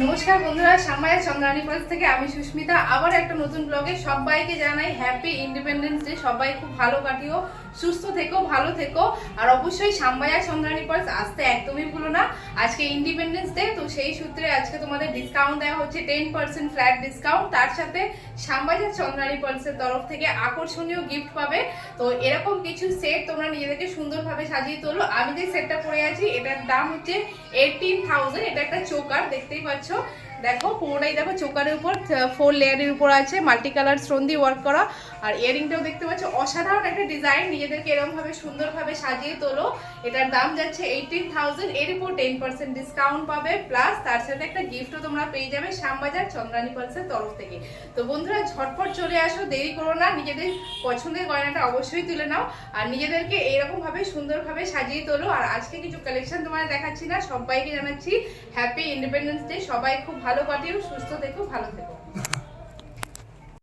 নমস্কার বন্ধুরা, সামায়া চন্দ্রানী কলেজ থেকে আমি সুস্মিতা। আবার একটা নতুন ব্লগে সবাইকে জানাই হ্যাপি ইন্ডিপেন্ডেন্স ডে সবাই খুব ভালো কাটিও, সুস্থ থেকো, ভালো থেকো। আর অবশ্যই সাম্বায়া চন্দ্রানী কলেজ আসতে একদমই ভুলো না। আজকে ইন্ডিপেন্ডেন্স ডে তো সেই সূত্রে আজকে তোমাদের ডিসকাউন্ট দেওয়া হচ্ছে টেন পার্সেন্ট ফ্ল্যাট ডিসকাউন্ট তার সাথে সাম্বাজা চন্দ্রানী কলেজের তরফ থেকে আকর্ষণীয় গিফট পাবে। তো এরকম কিছু সেট তোমরা নিজেদেরকে সুন্দরভাবে সাজিয়ে তোলো। আমি যে সেটটা পরে আছি, এটার দাম হচ্ছে এইটিন থাউজেন্ড এটা একটা চোকার, দেখতেই পাচ্ছ છો দেখো, পুরোটাই দেখো, চোকারের উপর ফোর লেয়ারের উপর আছে মাল্টি কালার স্টোন দিয়ে ওয়ার্ক করা। আর ইয়ারিংটাও দেখতে পাচ্ছ, অসাধারণ একটা ডিজাইন নিজেদেরকে এরকম ভাবে সুন্দরভাবে সাজিয়ে তোলো। এটার দাম যাচ্ছে এইটিন থাউজেন্ড এর উপর টেন পার্সেন্ট ডিসকাউন্ট পাবে। প্লাস তার সাথে একটা গিফটও তোমরা পেয়ে যাবে শ্যামবাজার চন্দ্রানী পালসের তরফ থেকে। তো বন্ধুরা, ঝটপট চলে আসো, দেরি করো না, নিজেদের পছন্দের গয়নাটা অবশ্যই তুলে নাও। আর নিজেদেরকে এরকম ভাবে সুন্দরভাবে সাজিয়ে তোলো। আর আজকে কিছু কালেকশন তোমাদের দেখাচ্ছি না, সবাইকে জানাচ্ছি হ্যাপি ইন্ডিপেন্ডেন্স ডে সবাই খুব ভালো কাটিও সুস্থ থেকো ভালো থেকো।